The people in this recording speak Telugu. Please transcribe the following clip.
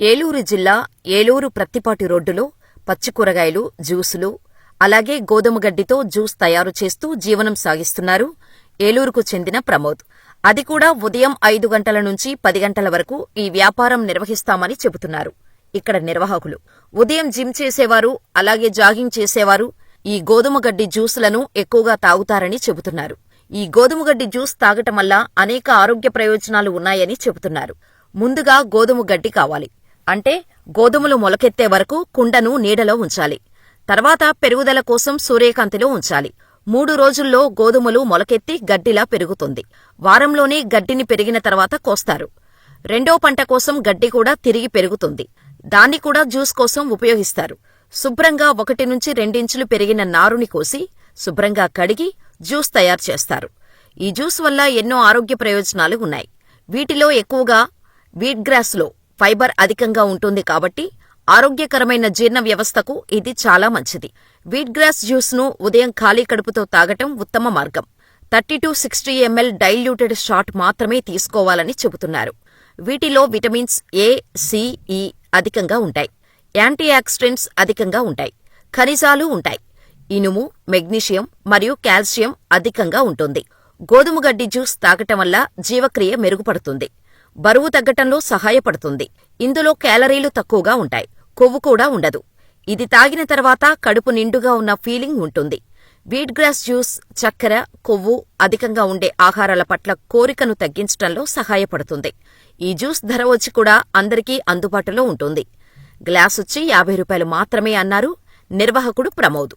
ఏలూరు జిల్లా ఏలూరు ప్రత్తిపాటి రోడ్డులో పచ్చి కూరగాయలు జ్యూసులు అలాగే గోధుమ గడ్డితో జ్యూస్ తయారు చేస్తూ జీవనం సాగిస్తున్నారు ఏలూరుకు చెందిన ప్రమోద్. అది కూడా ఉదయం ఐదు గంటల నుంచి పది గంటల వరకు ఈ వ్యాపారం నిర్వహిస్తామని చెబుతున్నారు. ఇక్కడ నిర్వాహకులు ఉదయం జిమ్ చేసేవారు అలాగే జాగింగ్ చేసేవారు ఈ గోధుమ గడ్డి జ్యూసులను ఎక్కువగా తాగుతారని చెబుతున్నారు. ఈ గోధుమ గడ్డి జ్యూస్ తాగటం వల్ల అనేక ఆరోగ్య ప్రయోజనాలు ఉన్నాయని చెబుతున్నారు. ముందుగా గోధుమ గడ్డి కావాలి. అంటే గోధుమలు మొలకెత్తే వరకు కుండను నీడలో ఉంచాలి. తర్వాత పెరుగుదల కోసం సూర్యకాంతిలో ఉంచాలి. మూడు రోజుల్లో గోధుమలు మొలకెత్తి గడ్డిలా పెరుగుతుంది. వారంలోనే గడ్డిని పెరిగిన తర్వాత కోస్తారు. రెండో పంట కోసం గడ్డి కూడా తిరిగి పెరుగుతుంది. దాన్ని కూడా జ్యూస్ కోసం ఉపయోగిస్తారు. శుభ్రంగా ఒకటి నుంచి రెండించులు పెరిగిన నారుని కోసి శుభ్రంగా కడిగి జ్యూస్ తయారు చేస్తారు. ఈ జ్యూస్ వల్ల ఎన్నో ఆరోగ్య ప్రయోజనాలు ఉన్నాయి. వీటిలో ఎక్కువగా వీట్ గ్రాస్లో ఫైబర్ అధికంగా ఉంటుంది కాబట్టి ఆరోగ్యకరమైన జీర్ణ వ్యవస్థకు ఇది చాలా మంచిది. వీట్ గ్రాస్ జ్యూస్ను ఉదయం ఖాళీ కడుపుతో తాగటం ఉత్తమ మార్గం. Thirty to sixty ML diluted shot మాత్రమే తీసుకోవాలని చెబుతున్నారు. వీటిలో విటమిన్స్ ఏ సి అధికంగా ఉంటాయి. యాంటీ ఆక్సిడెంట్స్ అధికంగా ఉంటాయి. ఖనిజాలు ఉంటాయి. ఇనుము మెగ్నీషియం మరియు కాల్షియం అధికంగా ఉంటుంది. గోధుమ గడ్డి జ్యూస్ తాగటం వల్ల జీవక్రియ మెరుగుపడుతుంది. బరువు తగ్గటంలో సహాయపడుతుంది. ఇందులో క్యాలరీలు తక్కువగా ఉంటాయి. కొవ్వు కూడా ఉండదు. ఇది తాగిన తర్వాత కడుపు నిండుగా ఉన్న ఫీలింగ్ ఉంటుంది. వీట్ గ్రాస్ జ్యూస్ చక్కెర కొవ్వు అధికంగా ఉండే ఆహారాల పట్ల కోరికను తగ్గించటంలో సహాయపడుతుంది. ఈ జ్యూస్ ధర వచ్చి కూడా అందరికీ అందుబాటులో ఉంటుంది. గ్లాస్ వచ్చి యాభై రూపాయలు మాత్రమే అన్నారు నిర్వాహకుడు ప్రమోద్.